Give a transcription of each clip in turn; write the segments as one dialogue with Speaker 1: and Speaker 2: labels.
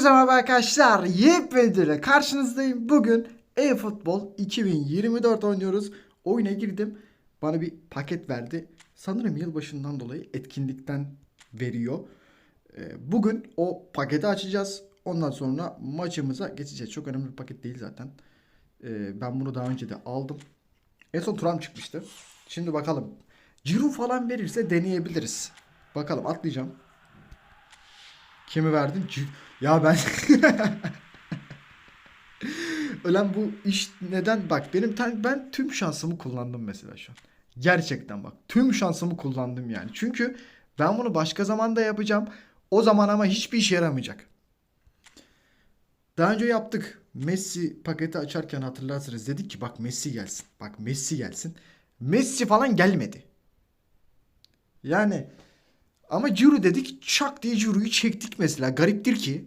Speaker 1: Hepinize merhaba arkadaşlar. Yepyeni karşınızdayım. Bugün e-futbol 2024 oynuyoruz. Oyuna girdim. Bana bir paket verdi. Sanırım yılbaşından dolayı etkinlikten veriyor. Ee, Bugün o paketi açacağız. Ondan sonra maçımıza geçeceğiz. Çok önemli bir paket değil zaten. Ee, Ben bunu daha önce de aldım. En son Turam çıkmıştı. Şimdi bakalım. Ciro falan verirse deneyebiliriz. Bakalım atlayacağım. Kimi verdin? C- Ya ben Ölen bu iş neden bak benim ben tüm şansımı kullandım mesela şu an. Gerçekten bak tüm şansımı kullandım yani. Çünkü ben bunu başka zamanda yapacağım. O zaman ama hiçbir işe yaramayacak. Daha önce yaptık. Messi paketi açarken hatırlarsınız dedik ki bak Messi gelsin. Bak Messi gelsin. Messi falan gelmedi. Yani ama Ciro dedik çak diye Ciro'yu çektik mesela. Gariptir ki.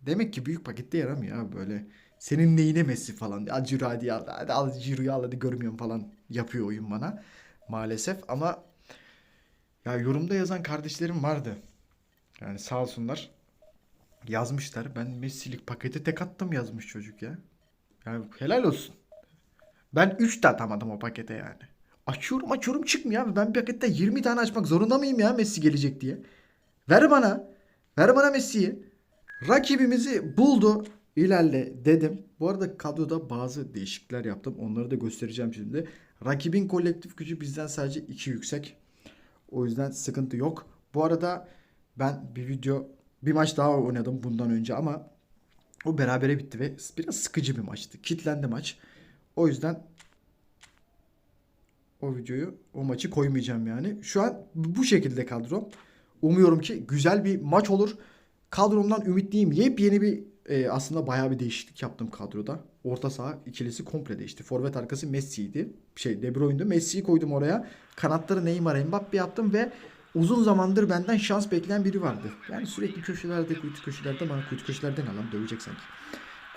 Speaker 1: Demek ki büyük pakette yaramıyor abi böyle. Senin neyine Messi falan. Al Ciro hadi al. Hadi al Ciro'yu al hadi görmüyorum falan yapıyor oyun bana. Maalesef ama ya yorumda yazan kardeşlerim vardı. Yani sağ olsunlar. Yazmışlar. Ben Messi'lik pakete tek attım yazmış çocuk ya. Yani helal olsun. Ben 3 de atamadım o pakete yani. Açıyorum açıyorum çıkmıyor abi. Ben bir pakette 20 tane açmak zorunda mıyım ya Messi gelecek diye? Ver bana. Ver bana Messi'yi. Rakibimizi buldu. İlerle dedim. Bu arada kadroda bazı değişiklikler yaptım. Onları da göstereceğim şimdi. Rakibin kolektif gücü bizden sadece 2 yüksek. O yüzden sıkıntı yok. Bu arada ben bir video bir maç daha oynadım bundan önce ama o berabere bitti ve biraz sıkıcı bir maçtı. Kitlendi maç. O yüzden o videoyu, o maçı koymayacağım yani. Şu an bu şekilde kadrom. Umuyorum ki güzel bir maç olur. Kadromdan ümitliyim. Yepyeni bir e, aslında bayağı bir değişiklik yaptım kadroda. Orta saha ikilisi komple değişti. Forvet arkası Messi'ydi. Şey De Bruyne'du. Messi'yi koydum oraya. Kanatları Neymar, Mbappe yaptım ve uzun zamandır benden şans bekleyen biri vardı. Yani sürekli köşelerde, kuytu köşelerde bana kuytu köşelerde ne lan dövecek sanki.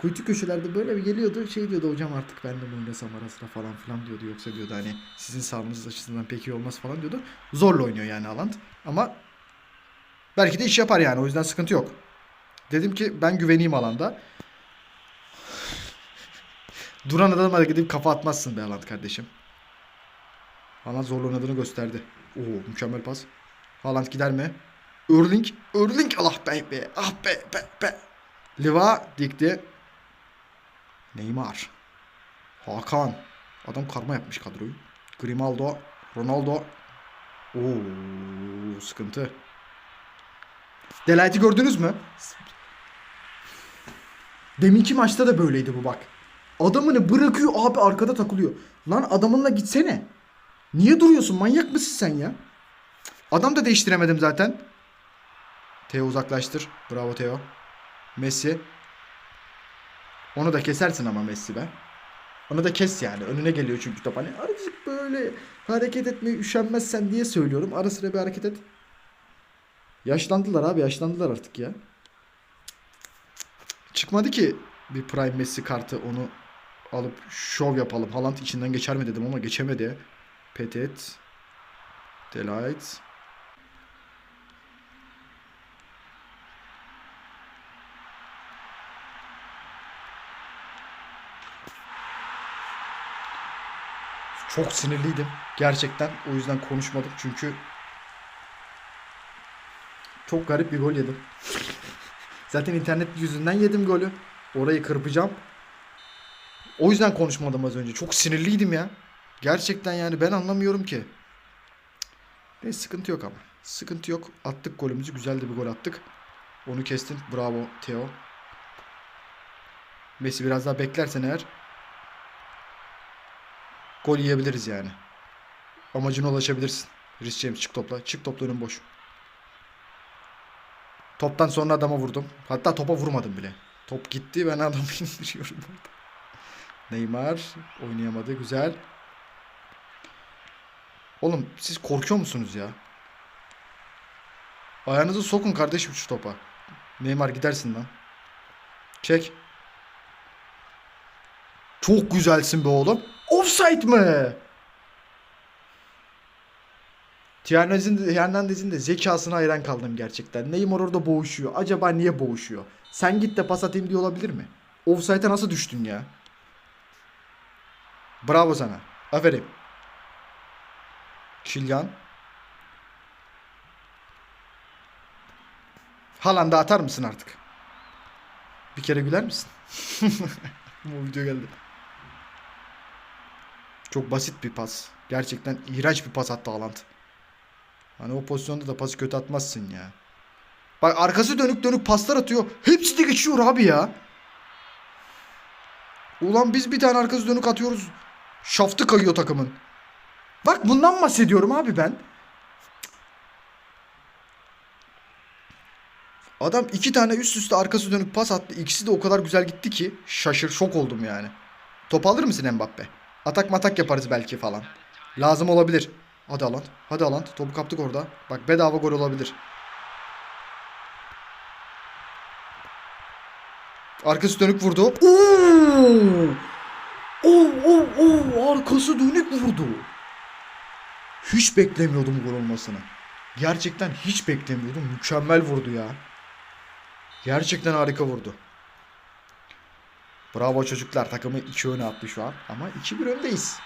Speaker 1: Kuytu köşelerde böyle bir geliyordu şey diyordu hocam artık ben de mi oynasam ara sıra falan filan diyordu yoksa diyordu hani sizin sağlığınız açısından pek iyi olmaz falan diyordu. Zorla oynuyor yani Haaland ama belki de iş yapar yani o yüzden sıkıntı yok. Dedim ki ben güveneyim alanda. Duran adama gidip kafa atmazsın be Haaland kardeşim. Haaland zorla oynadığını gösterdi. Oo mükemmel pas. Haaland gider mi? Erling, Erling Allah be be ah be be be. Liva dikti. Neymar. Hakan. Adam karma yapmış kadroyu. Grimaldo. Ronaldo. Oo sıkıntı. Delight'i gördünüz mü? Deminki maçta da böyleydi bu bak. Adamını bırakıyor abi arkada takılıyor. Lan adamınla gitsene. Niye duruyorsun? Manyak mısın sen ya? Adam da değiştiremedim zaten. Teo uzaklaştır. Bravo Teo. Messi. Onu da kesersin ama Messi be. Onu da kes yani. Önüne geliyor çünkü top. Hani azıcık böyle hareket etmeye üşenmezsen diye söylüyorum. Ara sıra bir hareket et. Yaşlandılar abi yaşlandılar artık ya. Çıkmadı ki bir Prime Messi kartı onu alıp şov yapalım. Haaland içinden geçer mi dedim ama geçemedi. Petit. Delight. Çok sinirliydim. Gerçekten. O yüzden konuşmadım. Çünkü çok garip bir gol yedim. Zaten internet yüzünden yedim golü. Orayı kırpacağım. O yüzden konuşmadım az önce. Çok sinirliydim ya. Gerçekten yani ben anlamıyorum ki. Ne sıkıntı yok ama. Sıkıntı yok. Attık golümüzü. Güzel de bir gol attık. Onu kestin. Bravo Theo. Messi biraz daha beklersen eğer gol yiyebiliriz yani. Amacına ulaşabilirsin. Rhys James çık topla. Çık topla önün boş. Toptan sonra adama vurdum. Hatta topa vurmadım bile. Top gitti ben adamı indiriyorum orada. Neymar oynayamadı. Güzel. Oğlum siz korkuyor musunuz ya? Ayağınızı sokun kardeşim şu topa. Neymar gidersin lan. Çek. Çok güzelsin be oğlum. Offside mı? Hernandez'in de, Hernandez'in de zekasına hayran kaldım gerçekten. Neymar orada boğuşuyor. Acaba niye boğuşuyor? Sen git de pas atayım diye olabilir mi? Offside'e nasıl düştün ya? Bravo sana. Aferin. Şilyan. Haaland'a atar mısın artık? Bir kere güler misin? Bu video geldi. Çok basit bir pas. Gerçekten iğrenç bir pas attı Haaland. Hani o pozisyonda da pası kötü atmazsın ya. Bak arkası dönük dönük paslar atıyor. Hepsi de geçiyor abi ya. Ulan biz bir tane arkası dönük atıyoruz. Şaftı kayıyor takımın. Bak bundan bahsediyorum abi ben. Adam iki tane üst üste arkası dönük pas attı. İkisi de o kadar güzel gitti ki şaşır şok oldum yani. Top alır mısın Mbappe? Atak matak yaparız belki falan. Lazım olabilir. Hadi Alan. Hadi Alan. Topu kaptık orada. Bak bedava gol olabilir. Arkası dönük vurdu. Oo! Oo! Arkası dönük vurdu. Hiç beklemiyordum gol olmasını. Gerçekten hiç beklemiyordum. Mükemmel vurdu ya. Gerçekten harika vurdu. Bravo çocuklar. Takımı 2 öne attı şu an. Ama 2-1 öndeyiz.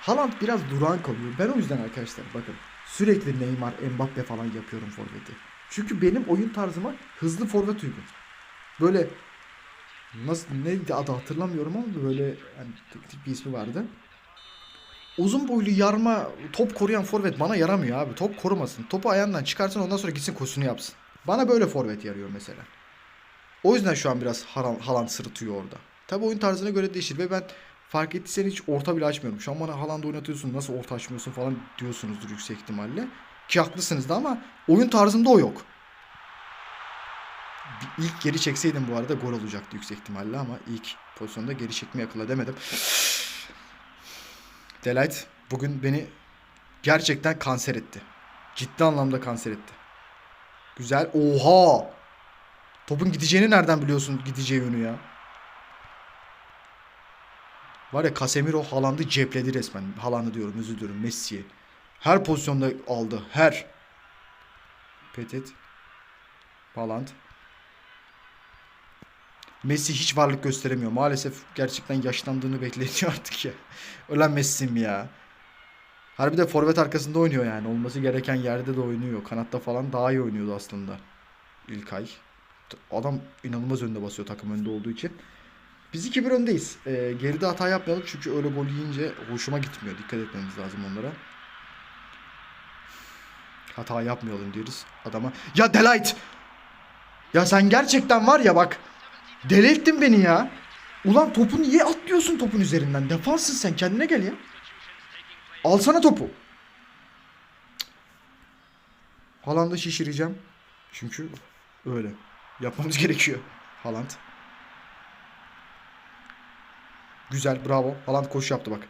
Speaker 1: Haaland biraz durağan kalıyor. Ben o yüzden arkadaşlar bakın. Sürekli Neymar, Mbappe falan yapıyorum forveti. Çünkü benim oyun tarzıma hızlı forvet uygun. Böyle nasıl neydi adı hatırlamıyorum ama böyle yani bir ismi vardı. Uzun boylu yarma top koruyan forvet bana yaramıyor abi. Top korumasın. Topu ayağından çıkarsın ondan sonra gitsin koşusunu yapsın. Bana böyle forvet yarıyor mesela. O yüzden şu an biraz Haaland Haaland sırıtıyor orada. Tabi oyun tarzına göre değişir ve ben fark ettiysen hiç orta bile açmıyorum. Şu an bana Haaland oynatıyorsun nasıl orta açmıyorsun falan diyorsunuzdur yüksek ihtimalle. Ki haklısınız da ama oyun tarzımda o yok. İlk geri çekseydim bu arada gol olacaktı yüksek ihtimalle ama ilk pozisyonda geri çekmeyi akıl edemedim. Delight bugün beni gerçekten kanser etti. Ciddi anlamda kanser etti. Güzel. Oha! Topun gideceğini nereden biliyorsun gideceği yönü ya? Var ya Casemiro Haaland'ı cepledi resmen. Haaland'ı diyorum özür diliyorum Messi'yi. Her pozisyonda aldı. Her. Petit. Haaland. Messi hiç varlık gösteremiyor. Maalesef gerçekten yaşlandığını bekleniyor artık ya. Ölen Messi'm ya. Harbi de forvet arkasında oynuyor yani. Olması gereken yerde de oynuyor. Kanatta falan daha iyi oynuyordu aslında. İlkay. Adam inanılmaz önde basıyor takım önde olduğu için. Biz 2-1 öndeyiz. Ee, geride hata yapmayalım çünkü öyle gol yiyince hoşuma gitmiyor. Dikkat etmemiz lazım onlara. Hata yapmayalım diyoruz adama. Ya Delight! Ya sen gerçekten var ya bak. Deli ettin beni ya. Ulan topu niye atlıyorsun topun üzerinden? Defanssın sen kendine gel ya. Alsana topu. Haaland'ı şişireceğim. Çünkü öyle. Yapmamız gerekiyor. Haaland. Güzel bravo. Haaland koşu yaptı bak.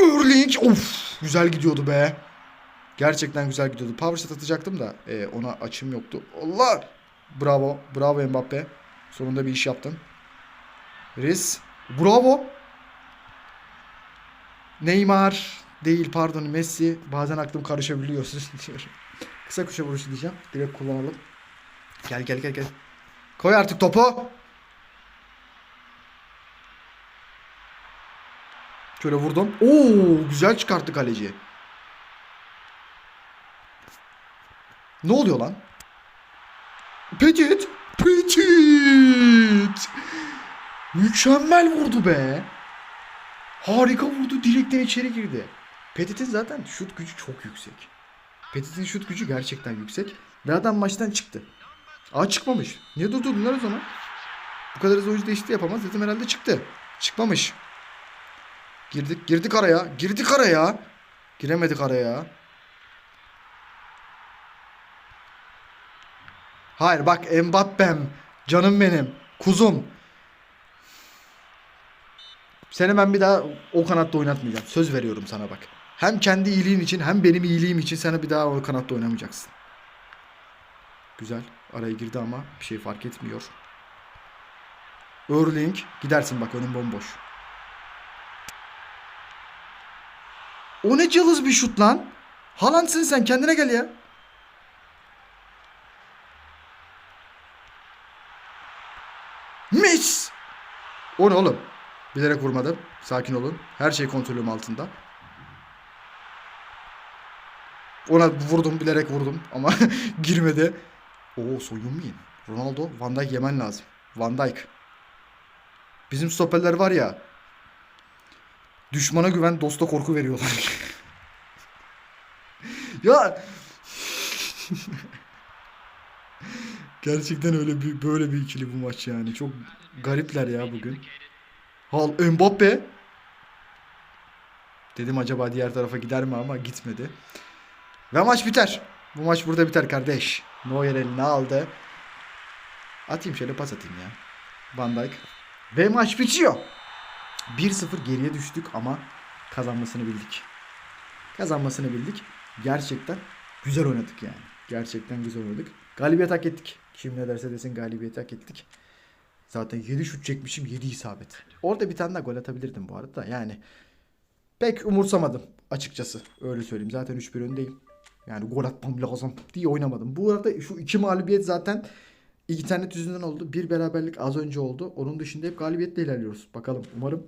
Speaker 1: Erling. Of. Güzel gidiyordu be. Gerçekten güzel gidiyordu. Power shot atacaktım da e, ona açım yoktu. Allah. Bravo. Bravo Mbappe. Sonunda bir iş yaptın. Riz. Bravo. Neymar değil pardon Messi. Bazen aklım karışabiliyor diyorum. Kısa kuşa vuruşu diyeceğim. Direkt kullanalım. Gel gel gel gel. Koy artık topu. Şöyle vurdum. Oo güzel çıkarttı kaleci. Ne oluyor lan? Petit. Petit. Mükemmel vurdu be. Harika vurdu. Direkten içeri girdi. Petit'in zaten şut gücü çok yüksek. Petit'in şut gücü gerçekten yüksek. Ve adam maçtan çıktı. Aa çıkmamış. Niye durdurdular o zaman? Bu kadar hızlı oyuncu değişikliği yapamaz. Dedim herhalde çıktı. Çıkmamış. Girdik girdik araya. Girdik araya. Giremedik araya. Hayır bak Mbappe'm. Canım benim. Kuzum. Seni ben bir daha o kanatta oynatmayacağım. Söz veriyorum sana bak. Hem kendi iyiliğin için hem benim iyiliğim için sana bir daha o kanatta oynamayacaksın. Güzel. Araya girdi ama bir şey fark etmiyor. Erling gidersin bak önüm bomboş. O ne cılız bir şut lan. Haaland'sın sen kendine gel ya. Mis. O ne oğlum? Bilerek vurmadım. Sakin olun. Her şey kontrolüm altında. Ona vurdum bilerek vurdum ama girmedi. Oo soyunmayın. Ronaldo Van Dijk yemen lazım. Van Dijk. Bizim stoperler var ya. Düşmana güven dosta korku veriyorlar. ya Gerçekten öyle bir böyle bir ikili bu maç yani. Çok garipler ya bugün. Hal Mbappe. Dedim acaba diğer tarafa gider mi ama gitmedi. Ve maç biter. Bu maç burada biter kardeş. Neuer eline aldı. Atayım şöyle pas atayım ya. Van Dijk. Ve maç bitiyor. 1-0 geriye düştük ama kazanmasını bildik. Kazanmasını bildik. Gerçekten güzel oynadık yani. Gerçekten güzel oynadık. Galibiyet hak ettik. Kim ne derse desin galibiyeti hak ettik. Zaten 7 şut çekmişim 7 isabet. Orada bir tane daha gol atabilirdim bu arada. Yani pek umursamadım açıkçası. Öyle söyleyeyim. Zaten 3-1 öndeyim. Yani gol atmam lazım diye oynamadım. Bu arada şu iki mağlubiyet zaten internet yüzünden oldu. Bir beraberlik az önce oldu. Onun dışında hep galibiyetle ilerliyoruz. Bakalım umarım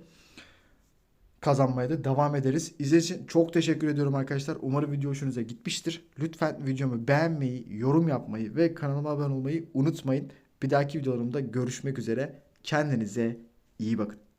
Speaker 1: kazanmaya da devam ederiz. İzlediğiniz için çok teşekkür ediyorum arkadaşlar. Umarım video hoşunuza gitmiştir. Lütfen videomu beğenmeyi, yorum yapmayı ve kanalıma abone olmayı unutmayın. Bir dahaki videolarımda görüşmek üzere. Kendinize iyi bakın.